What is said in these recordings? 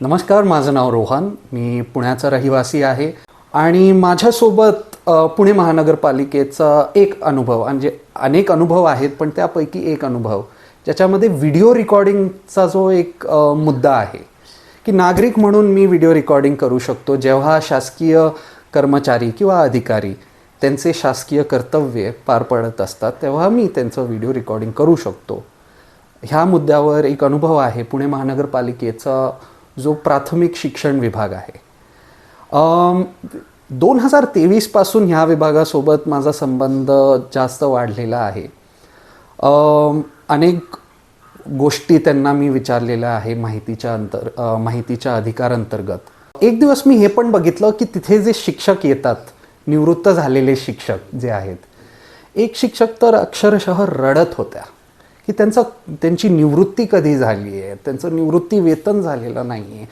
नमस्कार माझं नाव रोहन. मी पुण्याचा रहिवासी आहे आणि माझ्यासोबत पुणे महानगरपालिकेचा एक अनुभव म्हणजे अनेक अनुभव आहेत पण त्यापैकी एक अनुभव ज्याच्यामध्ये व्हिडिओ रेकॉर्डिंगचा जो एक मुद्दा आहे की नागरिक म्हणून मी व्हिडिओ रेकॉर्डिंग करू शकतो जेव्हा शासकीय कर्मचारी किंवा अधिकारी त्यांचे शासकीय कर्तव्य पार पडत असतात तेव्हा मी त्यांचं व्हिडिओ रेकॉर्डिंग करू शकतो. ह्या मुद्द्यावर एक अनुभव आहे पुणे महानगरपालिकेचा जो प्राथमिक शिक्षण विभाग आहे. दोन हजार तेवीसपासून ह्या विभागासोबत माझा संबंध जास्त वाढलेला आहे. अनेक गोष्टी त्यांना मी विचारलेल्या आहे माहितीच्या अंतर माहितीच्या माहितीच्या अधिकारांतर्गत. एक दिवस मी हे पण बघितलं की तिथे जे शिक्षक येतात निवृत्त झालेले शिक्षक जे आहेत एक शिक्षक तर अक्षरशः रडत होत्या. की त्यांचं त्यांची निवृत्ती कधी झाली आहे? त्यांचं निवृत्ती वेतन झालेलं नाही आहे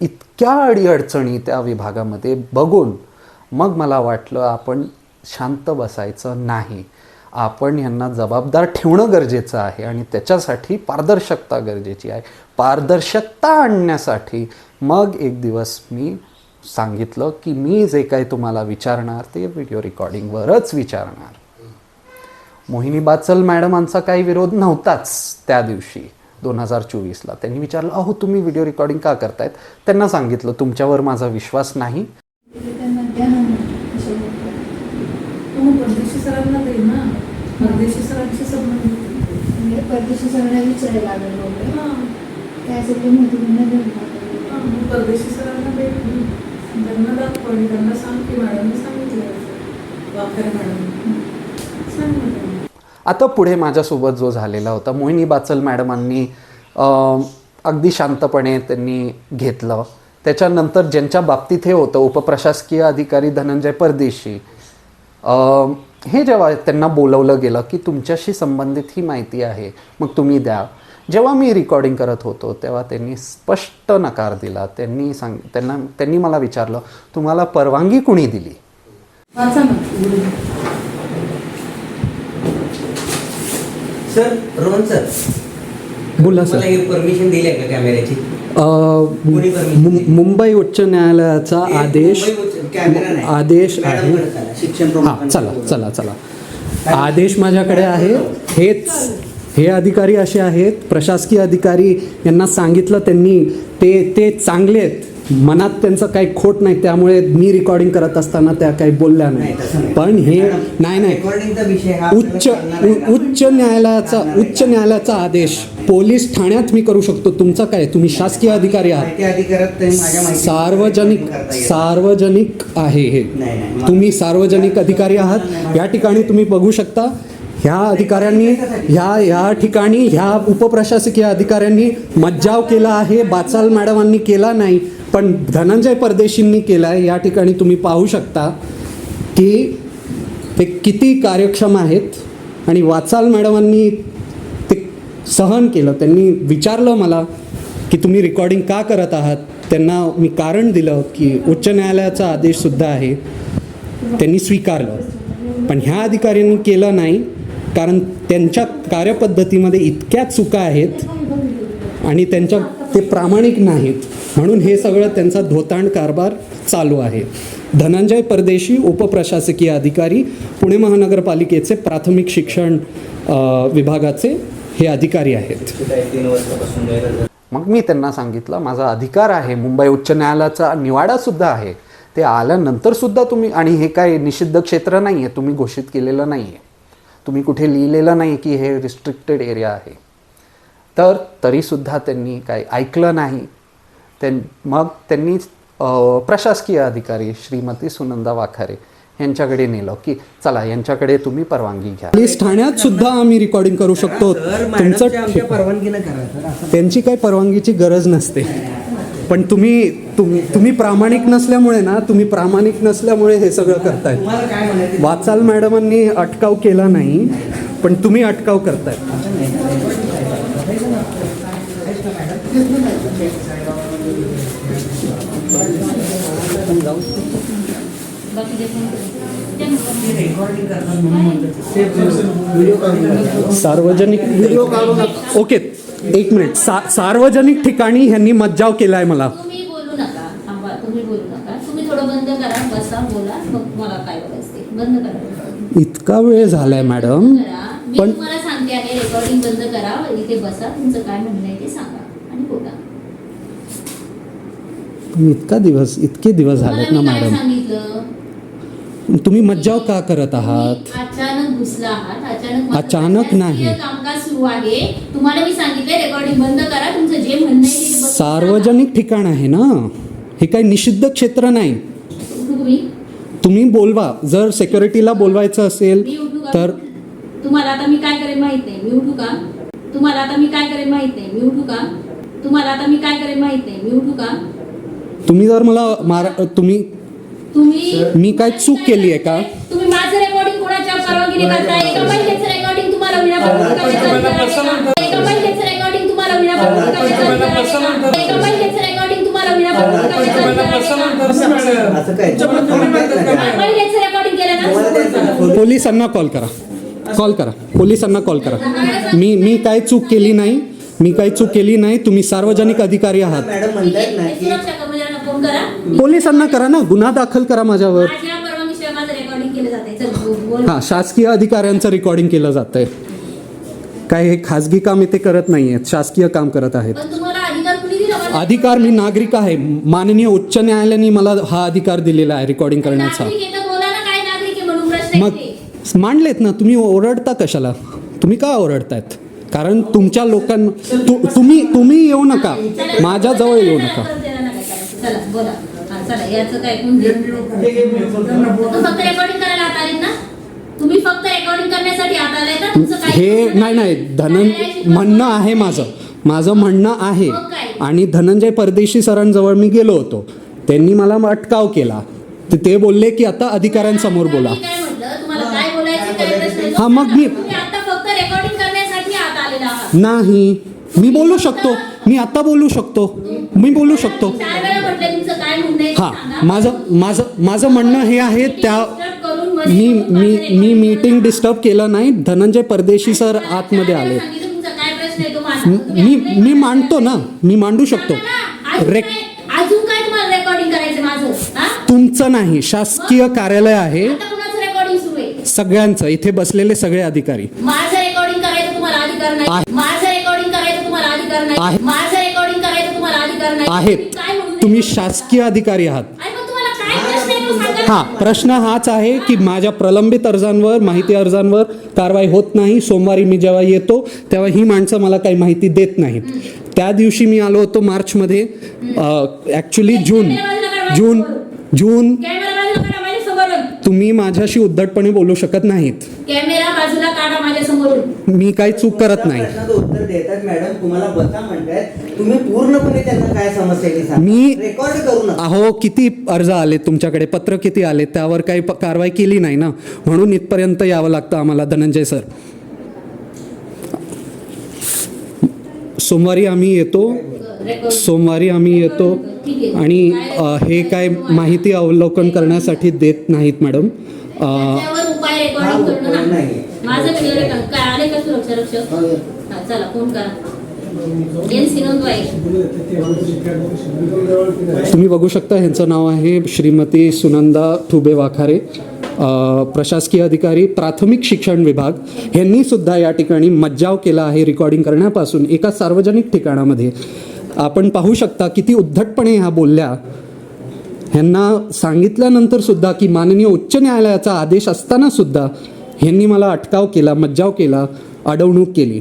इतक्या अडीअडचणी त्या विभागामध्ये बघून मग मला वाटलं आपण शांत बसायचं नाही. आपण यांना जबाबदार ठेवणं गरजेचं आहे आणि त्याच्यासाठी पारदर्शकता गरजेची आहे. पारदर्शकता आणण्यासाठी मग एक दिवस मी सांगितलं की मी जे काही तुम्हाला विचारणार ते व्हिडिओ रेकॉर्डिंगवरच विचारणार. मोहिनी बाचल मॅडमांचा काही विरोध नव्हताच त्या दिवशी दोन हजार चोवीसला. त्यांनी विचारलं अहो तुम्ही व्हिडिओ रेकॉर्डिंग का करतायत? त्यांना सांगितलं तुमच्यावर माझा विश्वास नाही. त्यांना सांग की मॅडमने सांगितलं. आता पुढे माझ्यासोबत जो झालेला होता मोहिनी बाचल मॅडमांनी अगदी शांतपणे त्यांनी घेतलं. त्याच्यानंतर ज्यांच्या बाबतीत हे होतं उपप्रशासकीय अधिकारी धनंजय परदेशी हे जेव्हा त्यांना बोलवलं गेलं की तुमच्याशी संबंधित ही माहिती आहे मग तुम्ही द्या. जेव्हा मी रेकॉर्डिंग करत होतो तेव्हा त्यांनी स्पष्ट नकार दिला. त्यांनी सांग त्यांना त्यांनी मला विचारलं तुम्हाला परवानगी कुणी दिली वाचा ना सर रोहन सर. बोला सर. परमिशन दिली आहे का कॅमेऱ्याची? मुंबई उच्च न्यायालयाचा आदेश. आदेश आहे. हा चला. चला चला. आदेश माझ्याकडे आहे. हेच हे अधिकारी असे आहेत. प्रशासकीय अधिकारी यांना सांगितलं त्यांनी. ते ते चांगले आहेत. मनात त्यांचं काही खोट नाही त्यामुळे मी रेकॉर्डिंग करत असताना त्या काही बोलल्या नाही. पण हे नाही नाही. उच्च उच्च न्यायालयाचा उच्च? न्यायालयाचा आदेश. पोलीस ठाण्यात मी करू शकतो. तुमचं काय? तुम्ही शासकीय अधिकारी आहात. सार्वजनिक. सार्वजनिक आहे हे. तुम्ही सार्वजनिक अधिकारी आहात. या ठिकाणी तुम्ही बघू शकता. ह्या अधिकाऱ्यांनी ह्या ह्या ठिकाणी ह्या उपप्रशासकीय अधिकाऱ्यांनी मज्जाव केला आहे. बाचाल मॅडमांनी केला नाही. पण धनंजय परदेशींनी केला आहे या ठिकाणी तुम्ही पाहू शकता की ते किती कार्यक्षम आहेत आणि वाचाल मॅडमांनी ते सहन केलं. त्यांनी विचारलं मला की तुम्ही रेकॉर्डिंग का करत आहात? त्यांना मी कारण दिलं की उच्च न्यायालयाचा आदेशसुद्धा आहे. त्यांनी स्वीकारलं. पण ह्या अधिकाऱ्यांनी केलं नाही कारण त्यांच्या कार्यपद्धतीमध्ये इतक्या चुका आहेत आणि त्यांच्या ते प्रामाणिक नाहीत. म्हणून हे सगळं त्यांचा धोतांड कारभार चालू आहे. धनंजय परदेशी उपप्रशासकीय अधिकारी पुणे महानगरपालिकेचे प्राथमिक शिक्षण विभागाचे हे अधिकारी आहेत. मग मी त्यांना सांगितलं माझा अधिकार आहे मुंबई उच्च न्यायालयाचा निवाडासुद्धा आहे. ते आल्यानंतर सुद्धा तुम्ही आणि हे काय निषिद्ध क्षेत्र नाही आहे तुम्ही घोषित केलेलं नाही आहे तुम्ही कुठे लिहिलेलं नाही की हे रिस्ट्रिक्टेड एरिया आहे. तर तरीसुद्धा त्यांनी काही ऐकलं नाही. त्यां मग त्यांनी प्रशासकीय अधिकारी श्रीमती सुनंदा वाखारे यांच्याकडे नेलं की चला यांच्याकडे तुम्ही परवानगी घ्या. पोलीस ठाण्यात सुद्धा आम्ही रेकॉर्डिंग करू शकतो. तुमचं त्यांची काही परवानगीची गरज नसते. पण तुम्ही तुम- तुम्ही प्रामाणिक नसल्यामुळे ना तुम्ही प्रामाणिक नसल्यामुळे हे सगळं करताय. तुम्हाला काय म्हणायचं? वाचाल मॅडमांनी अटकाव केला नाही पण तुम्ही अटकाव करताय रेकॉर्डिंग करतात म्हणून म्हणतात ते व्हिडिओ काढून सार्वजनिक ओके एक मिनिट. सा सार्वजनिक ठिकाणी ह्यांनी मज्जाव केलाय मला. मला इतका वेळ झालाय मॅडम. पण तुम्हाला सांगते आहे रेकॉर्डिंग बंद करा. इथे बसा. तुमचं काय म्हणणं आहे ते सांगा आणि बोला इतका दिवस इतके दिवस झालेत ना मॅडम सांगितलं? तुम्ही मज्जाव का करत आहात? अचानक घुसला आहात अचानक अचानक नाही. कामकाज सुरू आहे. तुम्हाला मी सांगितलंय रेकॉर्डिंग बंद करा तुमचं जे म्हणणं आहे ते बसून सार्वजनिक ठिकाण आहे ना? हे काही निषिद्ध क्षेत्र नाही. तुम्ही? तुम्ही बोलवा. जर सेक्युरिटीला बोलवायचं असेल मी उठू का? तर तुम्हाला आता मी काय करेन माहीत नाही. मी उठू का? तुम्हाला आता मी काय करेन माहीत नाही. मी उठू का? तुम्हाला आता मी काय करेन माहीत नाही. मी उठू का? तुम्ही जर मला मारा तुम्ही तुम्ही मी काय चूक केली आहे का? तुम्ही माझं रेकॉर्डिंग कोणाच्या परवानगीने करताय? एका महिलेचं रेकॉर्डिंग तुम्हाला विना परवानगी करायचं. अधिकार आहे का? एका महिलेचं रेकॉर्डिंग तुम्हाला विना परवानगी करायचं. अधिकार आहे का? एका महिलेचं रेकॉर्डिंग तुम्हाला विना परवानगी करायचं. अधिकार आहे का? असं काय महिलेचं रेकॉर्डिंग केलं तुम्हाला ना द्यायचं पोलिसांना कॉल करा. कॉल करा. पोलिसांना कॉल करा. मी मी काय चूक केली नाही. मी काही चूक केली नाही. तुम्ही सार्वजनिक अधिकारी आहात. करा. पोलिसांना करा ना गुन्हा दाखल करा माझ्यावर. माझ्या परवानगीशिवाय माझं रेकॉर्डिंग केलं जाते चल बोल- बोल. हां शासकीय अधिकाऱ्यांचं रेकॉर्डिंग केलं जातंय. काय हे खाजगी काम इथे करत नाही आहेत शासकीय काम करत आहेत. पण तुम्हाला अधिकार कुणी दिला? मला? अधिकार मी नागरिक आहे. माननीय उच्च न्यायालयाने मला हा अधिकार दिलेला आहे रेकॉर्डिंग करण्याचा. नागरिक आहे तर बोला ना काय नागरिक आहे म्हणून प्रश्न मग येते. मांडलेत ना तुम्ही ओरडता कशाला? तुम्ही का ओरडतायत? कारण तुमच्या लोकांना तु, तुम्ही तुम्ही येऊ नका. माझ्या जवळ येऊ नका. चला बोला. हा, चला याचं काय कोण फक्त रेकॉर्डिंग करायला आलेत ना? तुम्ही फक्त रेकॉर्डिंग करण्यासाठी हात आलाय ना तुमचं काय हे नाही नाही धनन म्हणणं आहे माझं. माझं म्हणणं आहे आणि धनंजय परदेशी सरांजवळ मी गेलो होतो. त्यांनी मला अटकाव केला. तर ते बोलले की आता अधिकाऱ्यांसमोर बोला. मी काय म्हटलं? तुम्हाला काय बोलायचं काय प्रश्न आहे? हा, मग मी- तुम्ही आता फक्त रेकॉर्डिंग करण्यासाठी हात आलेला आहात. नाही. मी बोलू शकतो. मी आता बोलू शकतो. मी बोलू शकतो. चार हा. माझं माझं माझं म्हणणं हे आहे त्या मी मी मी. मीटिंग डिस्टर्ब केलं नाही. धनंजय परदेशी सर आतमध्ये आले. मी मी? मांडतो ना. मी मांडू शकतो. रेक हा? तुमचं नाही शासकीय कार्यालय आहे. सगळ्यांचं इथे बसलेले सगळे अधिकारी. आहेत तुम्ही शासकीय अधिकारी आहात. हा प्रश्न हाच आहे की माझ्या प्रलंबित अर्जांवर माहिती अर्जांवर कारवाई होत नाही. सोमवारी मी जेव्हा येतो तेव्हा ही माणसं मला काही माहिती देत नाहीत. त्या दिवशी मी आलो होतो मार्चमध्ये ॲक्च्युली जून जून जून कॅमेरा बाजूला काढा माझ्या समोरून तुम्ही माझ्याशी उद्धटपणे बोलू शकत नाहीत. कॅमेरा बाजूला काढा मी काही चूक करत नाही. प्रश्नाचं उत्तर देतात मॅडम तुम्हाला बसा म्हणतायत. तुम्ही पूर्णपणे त्यांना काय समस्या आहे ती सांगा. मी- रेकॉर्ड करू नका. अहो किती अर्ज आले तुमच्याकडे? पत्र किती आले? त्यावर काही प- कारवाई केली नाही ना? म्हणून इथपर्यंत यावं लागतं आम्हाला धनंजय सर. सोमवारी आम्ही येतो. सोमवारी आम्ही येतो आणि हे काय माहिती अवलोकन करण्यासाठी देत नाहीत मॅडम. तुम्ही बघू शकता ह्यांचं नाव आहे श्रीमती सुनंदा ठुबे वाखारे. प्रशासकीय अधिकारी प्राथमिक शिक्षण विभाग. यांनी सुद्धा या ठिकाणी मज्जाव केला आहे रेकॉर्डिंग करण्यापासून एका सार्वजनिक ठिकाणामध्ये. आपण पाहू शकता किती उद्धटपणे ह्या बोलल्या. ह्यांना सांगितल्यानंतर सुद्धा की माननीय उच्च न्यायालयाचा आदेश असताना सुद्धा ह्यांनी मला अटकाव केला मज्जाव केला अडवणूक केली.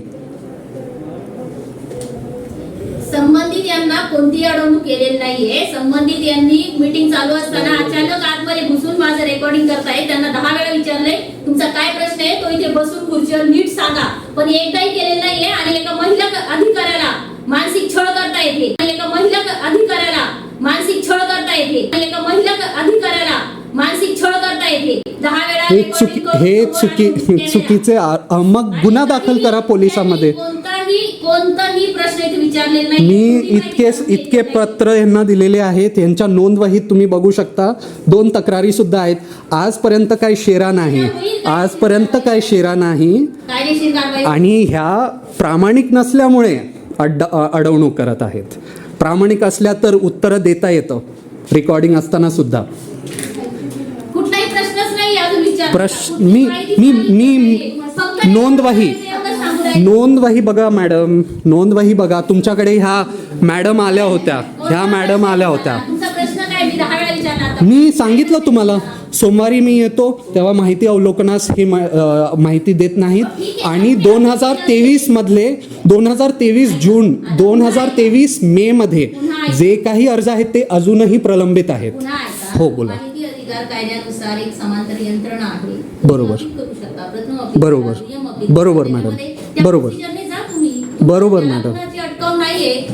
संबंधित यांना कोणतीही अडवणूक केलेली नाहीये. संबंधित यांनी मीटिंग चालू असताना अचानक आतमध्ये घुसून माझं रेकॉर्डिंग करताय त्यांना दहा वेळा विचारलंय तुमचा काय प्रश्न आहे? तो इथे बसून खुर्चीवर नीट सांगा. पण एकदाही केलेलं नाहीये आणि एका महिला अधिकाऱ्याला मानसिक छळ करता येते. एका महिला अधिकाऱ्याला मानसिक छळ करता येते. एका महिला अधिकाऱ्याला मानसिक छळ करता येते. दहा वेळा हे चुकी हे चुकी. चुकीचे मग गुन्हा दाखल करा पोलिसांमध्ये. कोणताही कोणताही प्रश्न इथे विचारलेला नाही. मी इतके इतके. पत्र यांना दिलेले आहेत. यांच्या नोंदवहीत तुम्ही बघू शकता. दोन तक्रारी सुद्धा आहेत. आजपर्यंत काही शेरा नाही. आजपर्यंत काही शेरा नाही. आणि ह्या प्रामाणिक नसल्यामुळे अड्ड अ- अडवणूक करत आहेत. प्रामाणिक असल्या तर उत्तरं देता येतं. रेकॉर्डिंग असताना सुद्धा. प्रश्न- मी- मी- मी- नोंदवही. नोंदवही बघा मॅडम. नोंदवही बघा. तुमच्याकडे ह्या मॅडम आल्या होत्या. ह्या मॅडम आल्या होत्या. मी सांगितलं तुम्हाला. सोमवारी मी येतो तेव्हा माहिती अवलोकनास ही मा- माहिती देत नाहीत आणि दोन हजार तेवीस मधले दोन हजार तेवीस जून दोन हजार तेवीस मे मध्ये जे काही अर्ज आहेत ते अजूनही प्रलंबित आहेत. हो, बोला. माहिती अधिकार कायद्यानुसार एक समांतर यंत्रणा आहे बरोबर. बरोबर. बरोबर. मॅडम. बरोबर. बरोबर, मॅडम.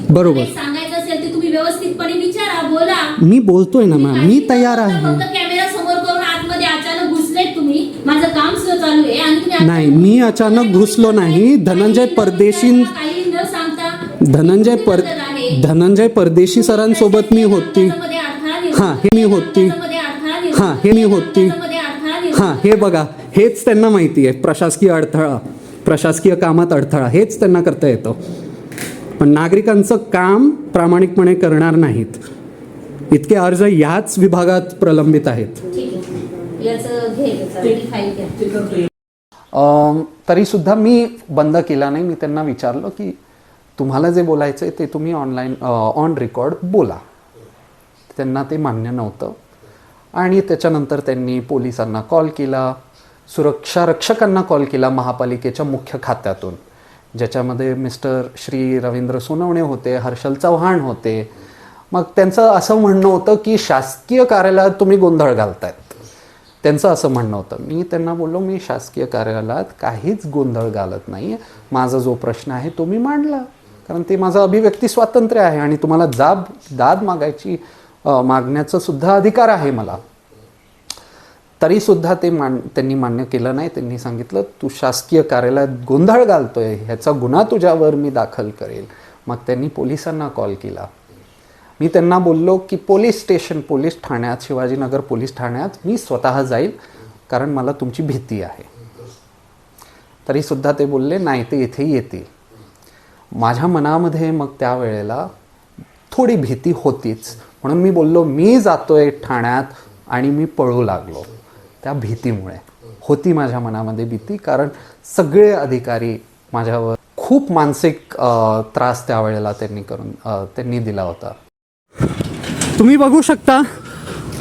बरोबर. सांगायचं असेल ते तुम्ही व्यवस्थितपणे विचारा बोला मी बोलतोय ना मॅम मी तयार आहे फक्त कॅमेरा समोर करून आतमध्ये अचानक घुसलेत तुम्ही माझं काम सुद्धा चालू आहे. आणि तुम्ही नाही मी अचानक घुसलो नाही. धनंजय परदेशी काही न सांगता धनंजय पर. धनंजय परदेशी सरांसोबत मी होती. हां, हे मी होती. हां, हे मी होती. हां हे बघा हेच त्यांना माहिती आहे. प्रशासकीय अडथळा प्रशासकीय कामात अडथळा हेच त्यांना करता येतं. पण नागरिकांचं काम प्रामाणिकपणे करणार नाहीत. इतके अर्ज याच विभागात प्रलंबित आहेत. याचं घे याचं फाईल घ्या. ते करतोय. तरी सुद्धा मी बंद केला नाही. मी त्यांना विचारलं की तुम्हाला जे बोलायचं आहे ते तुम्ही ऑनलाईन ऑन रेकॉर्ड बोला. त्यांना ते मान्य नव्हतं. आणि त्याच्यानंतर त्यांनी पोलिसांना कॉल केला. सुरक्षा रक्षकांना कॉल केला महापालिकेच्या मुख्य खात्यातून ज्याच्यामध्ये मिस्टर श्री रवींद्र सोनवणे होते हर्षल चव्हाण होते. मग त्यांचं असं म्हणणं होतं की शासकीय कार्यालयात तुम्ही गोंधळ घालतायत. त्यांचं असं म्हणणं होतं. मी त्यांना बोललो मी शासकीय कार्यालयात काहीच गोंधळ घालत नाही. माझा जो प्रश्न आहे तो मी मांडला. कारण ते माझं अभिव्यक्ती स्वातंत्र्य आहे आणि तुम्हाला जाब दाद मागायची मागण्याचा सुद्धा अधिकार आहे मला. तरी सुद्धा ते मान त्यांनी मान्य केलं नाही. त्यांनी सांगितलं तू शासकीय कार्यालयात गोंधळ घालतोय. ह्याचा गुन्हा तुझ्यावर मी दाखल करेल. मग त्यांनी पोलिसांना कॉल केला. मी त्यांना बोललो की पोलीस स्टेशन पोलीस ठाण्यात शिवाजीनगर पोलीस ठाण्यात मी स्वतः जाईल कारण मला तुमची भीती आहे. तरीसुद्धा ते बोलले नाही ते इथे येतील. माझ्या मनामध्ये मग त्यावेळेला थोडी भीती होतीच. म्हणून मी बोललो मी जातोय ठाण्यात आणि मी पळू लागलो. त्या भीतीमुळे. होती माझ्या मनामध्ये भीती कारण सगळे अधिकारी माझ्यावर खूप मानसिक त्रास त्यावेळेला त्यांनी करून त्यांनी दिला होता. तुम्ही बघू शकता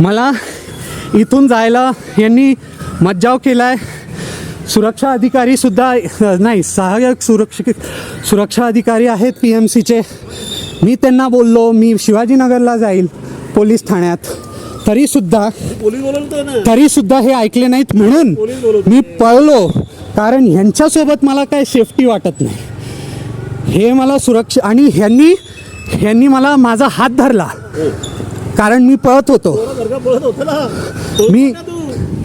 मला इथून जायला यांनी मज्जाव केला आहे सुरक्षा अधिकारीसुद्धा नाही सहाय्यक सुरक्षित सुरक्षा अधिकारी आहेत पी एम सीचे. मी त्यांना बोललो मी शिवाजीनगरला जाईल पोलीस ठाण्यात. तरीसुद्धा तरीसुद्धा हे ऐकले नाहीत म्हणून मी पळलो. कारण ह्यांच्यासोबत मला काय सेफ्टी वाटत नाही. हे मला सुरक्षा आणि ह्यांनी ह्यांनी मला माझा हात धरला. कारण मी पळत होतो. मी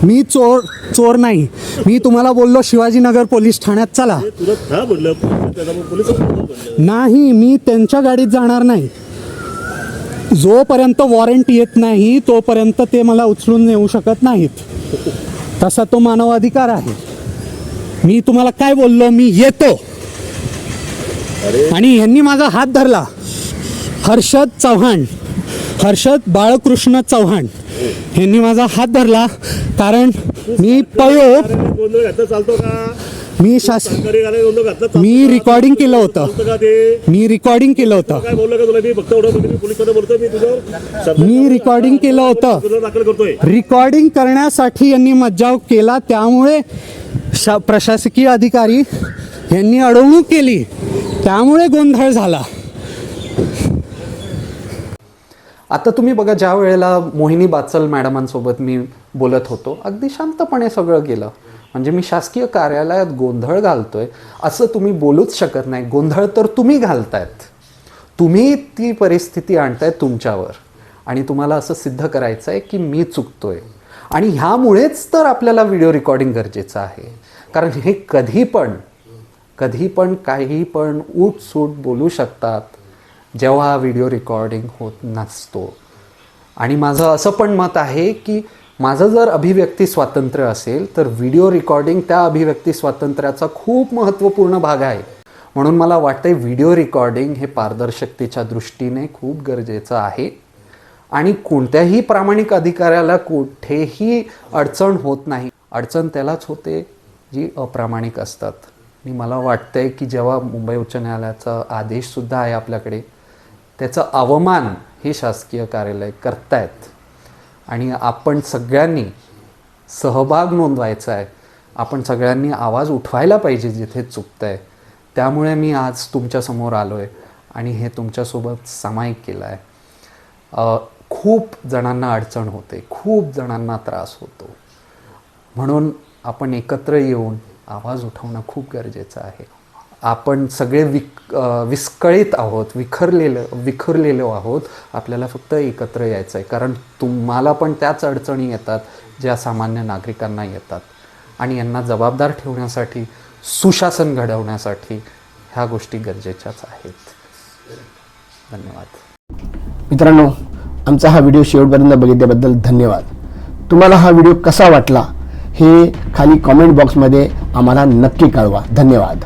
मी चोर चोर नाही. मी तुम्हाला बोललो शिवाजीनगर पोलीस ठाण्यात चला. नाही मी त्यांच्या गाडीत जाणार नाही. जोपर्यंत वॉरंट येत नाही तोपर्यंत ते मला उचलून नेऊ शकत नाहीत. तसा तो मानवाधिकार आहे. मी तुम्हाला काय बोललो? मी येतो. आणि यांनी माझा हात धरला. हर्षद चव्हाण. हर्षद बाळकृष्ण चव्हाण यांनी माझा हात धरला कारण मी पयो चालतो का मी शास मी रिकॉर्डिंग केलं होतं. मी रेकॉर्डिंग केलं होतं. मी रिकॉर्डिंग केलं होतं. रिकॉर्डिंग रेकॉर्डिंग करण्यासाठी यांनी मज्जाव केला. त्यामुळे शा प्रशासकीय अधिकारी यांनी अडवणूक केली. त्यामुळे गोंधळ झाला. आता तुम्ही बघा ज्या वेळेला मोहिनी बाचल मॅडमांसोबत मी बोलत होतो अगदी शांतपणे सगळं गेलं. म्हणजे मी शासकीय कार्यालयात गोंधळ घालतोय. असं तुम्ही बोलूच शकत नाही. गोंधळ तर तुम्ही घालतायत. तुम्ही ती परिस्थिती आणताय तुमच्यावर. आणि तुम्हाला असं सिद्ध करायचं आहे की मी चुकतोय. आणि ह्यामुळेच तर आपल्याला व्हिडिओ रेकॉर्डिंग गरजेचं आहे. कारण हे कधी पण कधी पण काही पण सूट बोलू शकतात. जेव्हा व्हिडिओ रेकॉर्डिंग होत नसतो. आणि माझं असं पण मत आहे की माझं जर अभिव्यक्ती स्वातंत्र्य असेल तर व्हिडिओ रेकॉर्डिंग त्या अभिव्यक्ती स्वातंत्र्याचा खूप महत्त्वपूर्ण भाग आहे. म्हणून मला वाटतंय व्हिडिओ रेकॉर्डिंग हे पारदर्शकतेच्या दृष्टीने खूप गरजेचं आहे. आणि कोणत्याही प्रामाणिक अधिकाऱ्याला कुठेही अडचण होत नाही. अडचण त्यालाच होते जी अप्रामाणिक असतात. आणि मला वाटतंय की जेव्हा मुंबई उच्च न्यायालयाचा आदेशसुद्धा आहे आपल्याकडे त्याचं अवमान हे शासकीय कार्यालय करतायत. आणि आपण सगळ्यांनी सहभाग नोंदवायचा आहे आपण सगळ्यांनी आवाज उठवायला पाहिजे जिथे चुकतं आहे त्यामुळे मी आज तुमच्यासमोर आलो आहे आणि हे तुमच्यासोबत सामायिक केलं आहे खूप जणांना अडचण होते. खूप जणांना त्रास होतो. म्हणून आपण एकत्र येऊन आवाज उठवणं खूप गरजेचं आहे. आपण सगळे विक विस्कळीत आहोत विखरलेलं विखरलेलो आहोत आपल्याला फक्त एकत्र यायचं आहे कारण तुम्हाला पण त्याच अडचणी येतात ज्या सामान्य नागरिकांना येतात. आणि यांना जबाबदार ठेवण्यासाठी सुशासन घडवण्यासाठी ह्या गोष्टी गरजेच्याच आहेत. धन्यवाद. मित्रांनो आमचा हा व्हिडिओ शेवटपर्यंत बघितल्याबद्दल धन्यवाद. तुम्हाला हा व्हिडिओ कसा वाटला हे खाली कॉमेंट बॉक्समध्ये आम्हाला नक्की कळवा. धन्यवाद.